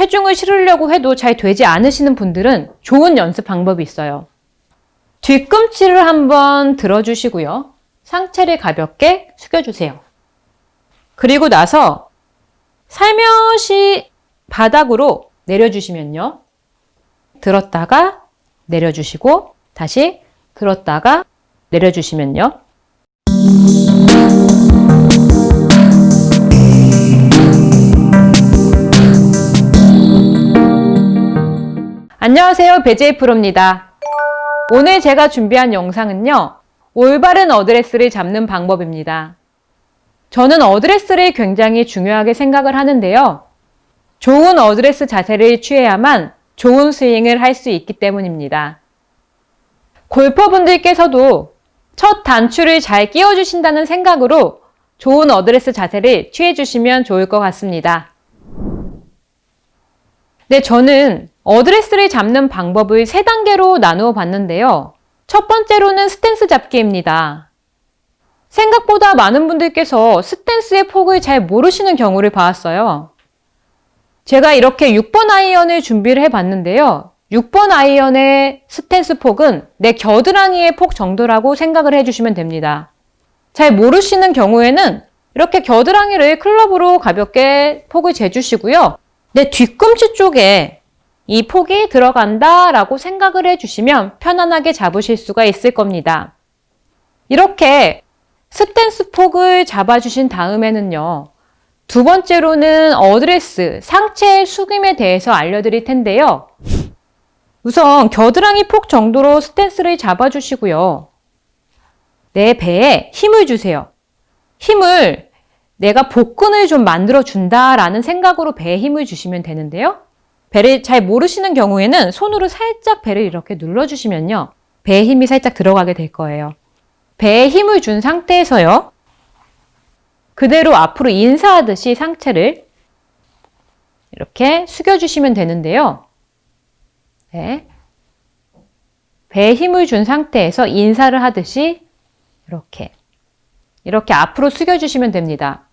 체중을 실으려고 해도 잘 되지 않으시는 분들은 좋은 연습 방법이 있어요. 뒤꿈치를 한번 들어주시고요. 상체를 가볍게 숙여주세요. 그리고 나서 살며시 바닥으로 내려주시면요. 들었다가 내려주시고 다시 들었다가 내려주시면요. 안녕하세요. 배제이 프로입니다. 오늘 제가 준비한 영상은요. 올바른 어드레스를 잡는 방법입니다. 저는 어드레스를 굉장히 중요하게 생각을 하는데요. 좋은 어드레스 자세를 취해야만 좋은 스윙을 할 수 있기 때문입니다. 골퍼분들께서도 첫 단추를 잘 끼워주신다는 생각으로 좋은 어드레스 자세를 취해주시면 좋을 것 같습니다. 네, 저는 어드레스를 잡는 방법을 세 단계로 나누어 봤는데요. 첫 번째로는 스탠스 잡기입니다. 생각보다 많은 분들께서 스탠스의 폭을 잘 모르시는 경우를 봐왔어요. 제가 이렇게 6번 아이언을 준비를 해봤는데요. 6번 아이언의 스탠스 폭은 내 겨드랑이의 폭 정도라고 생각을 해주시면 됩니다. 잘 모르시는 경우에는 이렇게 겨드랑이를 클럽으로 가볍게 폭을 재주시고요. 내 뒤꿈치 쪽에 이 폭이 들어간다 라고 생각을 해주시면 편안하게 잡으실 수가 있을 겁니다. 이렇게 스탠스 폭을 잡아주신 다음에는요. 두 번째로는 어드레스, 상체 숙임에 대해서 알려드릴 텐데요. 우선 겨드랑이 폭 정도로 스탠스를 잡아주시고요. 내 배에 힘을 주세요. 힘을 내가 복근을 좀 만들어 준다라는 생각으로 배에 힘을 주시면 되는데요. 배를 잘 모르시는 경우에는 손으로 살짝 배를 이렇게 눌러주시면요. 배에 힘이 살짝 들어가게 될 거예요. 배에 힘을 준 상태에서요. 그대로 앞으로 인사하듯이 상체를 이렇게 숙여주시면 되는데요. 네. 배에 힘을 준 상태에서 인사를 하듯이 이렇게 이렇게 앞으로 숙여주시면 됩니다.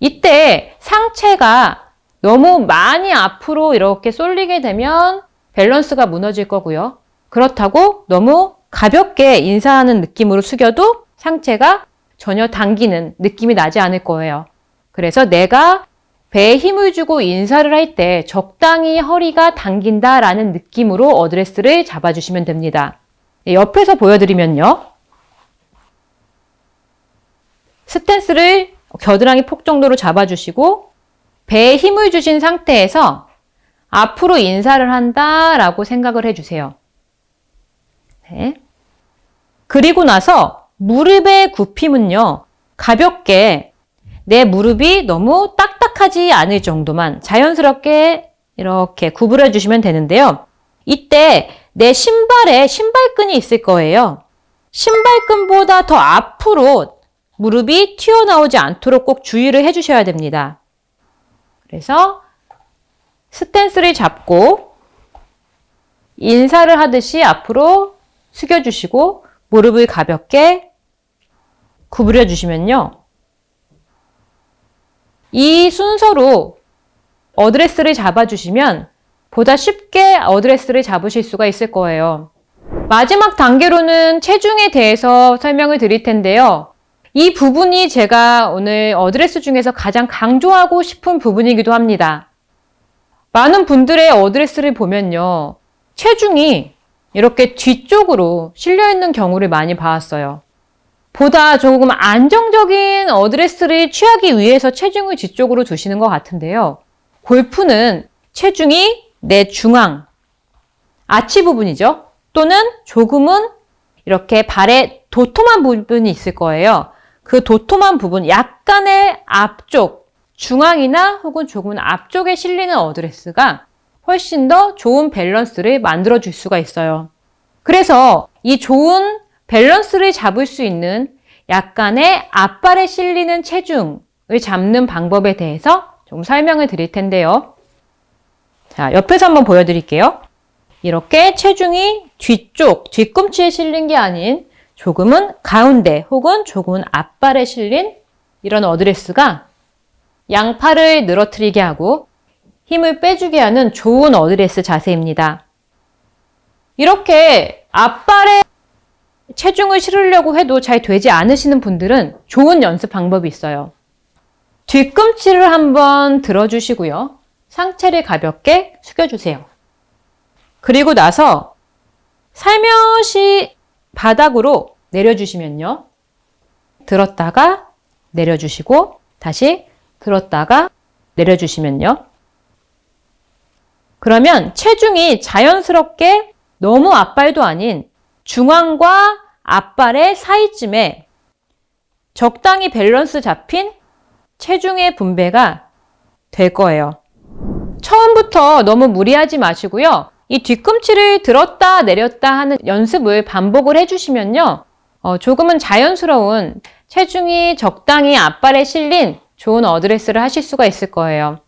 이때 상체가 너무 많이 앞으로 이렇게 쏠리게 되면 밸런스가 무너질 거고요. 그렇다고 너무 가볍게 인사하는 느낌으로 숙여도 상체가 전혀 당기는 느낌이 나지 않을 거예요. 그래서 내가 배에 힘을 주고 인사를 할 때 적당히 허리가 당긴다라는 느낌으로 어드레스를 잡아주시면 됩니다. 네, 옆에서 보여드리면요. 스탠스를 겨드랑이 폭 정도로 잡아주시고 배에 힘을 주신 상태에서 앞으로 인사를 한다 라고 생각을 해주세요. 네. 그리고 나서 무릎의 굽힘은요, 가볍게 내 무릎이 너무 딱딱하지 않을 정도만 자연스럽게 이렇게 구부려 주시면 되는데요. 이때 내 신발에 신발끈이 있을 거예요. 신발끈보다 더 앞으로 무릎이 튀어나오지 않도록 꼭 주의를 해주셔야 됩니다. 그래서 스탠스를 잡고 인사를 하듯이 앞으로 숙여주시고 무릎을 가볍게 구부려 주시면요. 이 순서로 어드레스를 잡아주시면 보다 쉽게 어드레스를 잡으실 수가 있을 거예요. 마지막 단계로는 체중에 대해서 설명을 드릴 텐데요. 이 부분이 제가 오늘 어드레스 중에서 가장 강조하고 싶은 부분이기도 합니다. 많은 분들의 어드레스를 보면요. 체중이 이렇게 뒤쪽으로 실려 있는 경우를 많이 봐왔어요. 보다 조금 안정적인 어드레스를 취하기 위해서 체중을 뒤쪽으로 두시는 것 같은데요. 골프는 체중이 내 중앙, 아치 부분이죠. 또는 조금은 이렇게 발에 도톰한 부분이 있을 거예요. 그 도톰한 부분, 약간의 앞쪽, 중앙이나 혹은 조금은 앞쪽에 실리는 어드레스가 훨씬 더 좋은 밸런스를 만들어 줄 수가 있어요. 그래서 이 좋은 밸런스를 잡을 수 있는 약간의 앞발에 실리는 체중을 잡는 방법에 대해서 좀 설명을 드릴 텐데요. 자, 옆에서 한번 보여드릴게요. 이렇게 체중이 뒤쪽, 뒤꿈치에 실린 게 아닌 조금은 가운데 혹은 조금은 앞발에 실린 이런 어드레스가 양팔을 늘어뜨리게 하고 힘을 빼주게 하는 좋은 어드레스 자세입니다. 이렇게 앞발에 체중을 실으려고 해도 잘 되지 않으시는 분들은 좋은 연습 방법이 있어요. 뒤꿈치를 한번 들어주시고요. 상체를 가볍게 숙여주세요. 그리고 나서 살며시 바닥으로 내려주시면요. 들었다가 내려주시고 다시 들었다가 내려주시면요. 그러면 체중이 자연스럽게 너무 앞발도 아닌 중앙과 앞발의 사이쯤에 적당히 밸런스 잡힌 체중의 분배가 될 거예요. 처음부터 너무 무리하지 마시고요. 이 뒤꿈치를 들었다 내렸다 하는 연습을 반복을 해주시면요. 어, 조금은 자연스러운 체중이 적당히 앞발에 실린 좋은 어드레스를 하실 수가 있을 거예요.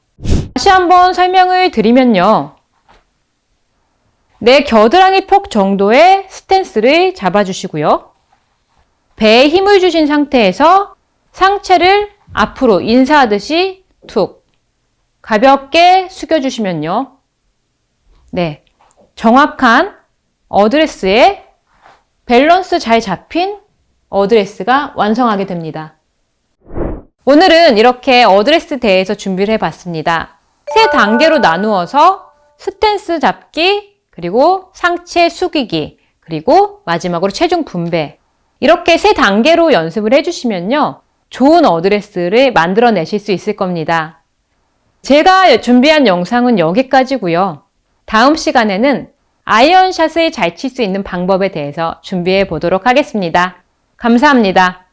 다시 한번 설명을 드리면요. 내 겨드랑이 폭 정도의 스탠스를 잡아주시고요. 배에 힘을 주신 상태에서 상체를 앞으로 인사하듯이 툭 가볍게 숙여주시면요. 네. 정확한 어드레스에 밸런스 잘 잡힌 어드레스가 완성하게 됩니다. 오늘은 이렇게 어드레스 대해서 준비를 해봤습니다. 세 단계로 나누어서 스탠스 잡기, 그리고 상체 숙이기, 그리고 마지막으로 체중 분배. 이렇게 세 단계로 연습을 해주시면요. 좋은 어드레스를 만들어내실 수 있을 겁니다. 제가 준비한 영상은 여기까지고요. 다음 시간에는 아이언샷을 잘 칠 수 있는 방법에 대해서 준비해 보도록 하겠습니다. 감사합니다.